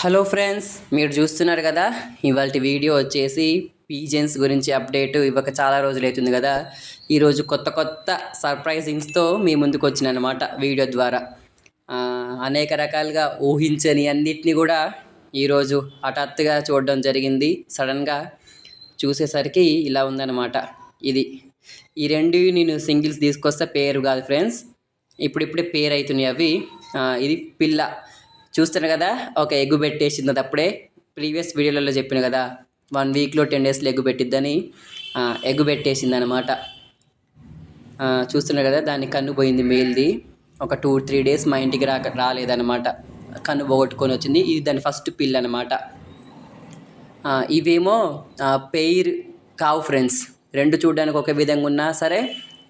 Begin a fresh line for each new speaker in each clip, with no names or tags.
Hello friends మీరు చూస్తున్నారు కదా ఇవాళ వీడియో వచ్చేసి పీజెన్స్ గురించి అప్డేట్ ఇవ్వక చాలా రోజులు అవుతుంది కదా. ఈరోజు కొత్త కొత్త సర్ప్రైజింగ్స్తో మీ ముందుకు వచ్చినమాట వీడియో ద్వారా. అనేక రకాలుగా ఊహించని అన్నిటిని కూడా ఈరోజు హఠాత్తుగా చూడడం జరిగింది. సడన్గా చూసేసరికి ఇలా ఉందన్నమాట. ఇది ఈ రెండు నేను సింగిల్స్ తీసుకొస్తే పేరు కాదు ఫ్రెండ్స్. ఇప్పుడిప్పుడే పేరు అవుతున్నాయి అవి ఇది పిల్ల. చూస్తున్నారు కదా? ఒక ఎగ్గు పెట్టేసింది అప్పుడే. ప్రీవియస్ వీడియోలలో చెప్పిన కదా వన్ వీక్లో టెన్ డేస్లో ఎగ్గు పెట్టిద్దని ఎగ్గు పెట్టేసింది అనమాట చూస్తున్నారు కదా దాని కన్ను పోయింది మేల్ది. ఒక టూ త్రీ డేస్ మా ఇంటికి రాక రాలేదన్నమాట. కన్ను పోగొట్టుకొని వచ్చింది. ఇది దాని ఫస్ట్ పిల్లనమాట ఇవేమో పెయిర్ కావు ఫ్రెండ్స్. రెండు చూడడానికి ఒక విధంగా ఉన్నా సరే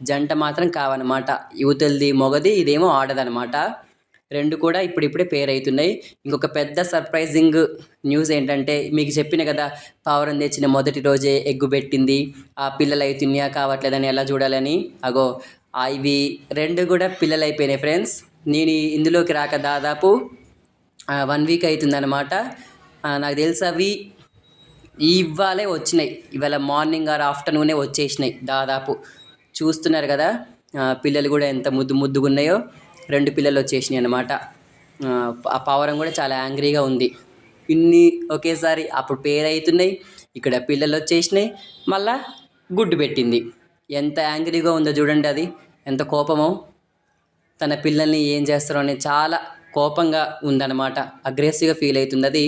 జంట మాత్రం కావనమాట యువతలది మొగది ఇదేమో ఆడదనమాట రెండు కూడా ఇప్పుడిప్పుడే పేరు అవుతున్నాయి ఇంకొక పెద్ద సర్ప్రైజింగ్ న్యూస్ ఏంటంటే మీకు చెప్పిన కదా పావురం తెచ్చిన మొదటి రోజే ఎగ్గు పెట్టింది. ఆ పిల్లలు అవుతున్నాయా కావట్లేదని ఎలా చూడాలని? అగో ఆ ఇవి రెండు కూడా పిల్లలు అయిపోయినాయి ఫ్రెండ్స్. నేను ఇందులోకి రాక దాదాపు వన్ వీక్ అవుతుందన్నమాట నాకు తెలుసు అవి ఇవాళే వచ్చినాయి. ఇవాళ మార్నింగ్ ఆర్ ఆఫ్టర్నూనే వచ్చేసినాయి దాదాపు. చూస్తున్నారు కదా పిల్లలు కూడా ఎంత ముద్దు ముద్దుగా ఉన్నాయో రెండు పిల్లలు వచ్చేసినాయి అనమాట ఆ పావురం కూడా చాలా యాంగ్రీగా ఉంది. ఇన్ని ఒకేసారి అప్పుడు పేరు అవుతున్నాయి ఇక్కడ పిల్లలు వచ్చేసినాయి మళ్ళా గుడ్డు పెట్టింది. ఎంత యాంగ్రీగా ఉందో చూడండి అది. ఎంత కోపమో. తన పిల్లల్ని ఏం చేస్తారో అని చాలా కోపంగా ఉందన్నమాట. అగ్రెసివ్గా ఫీల్ అవుతుంది అది.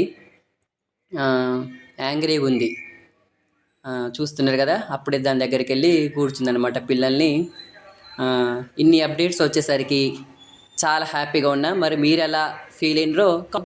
యాంగ్రీగా ఉంది. చూస్తున్నారు కదా? అప్పుడే దాని దగ్గరికి వెళ్ళి కూర్చుందనమాట పిల్లల్ని. ఇన్ని అప్డేట్స్ వచ్చేసరికి చాలా హ్యాపీగా ఉన్నా. మరి మీరు ఎలా ఫీల్ అయినరో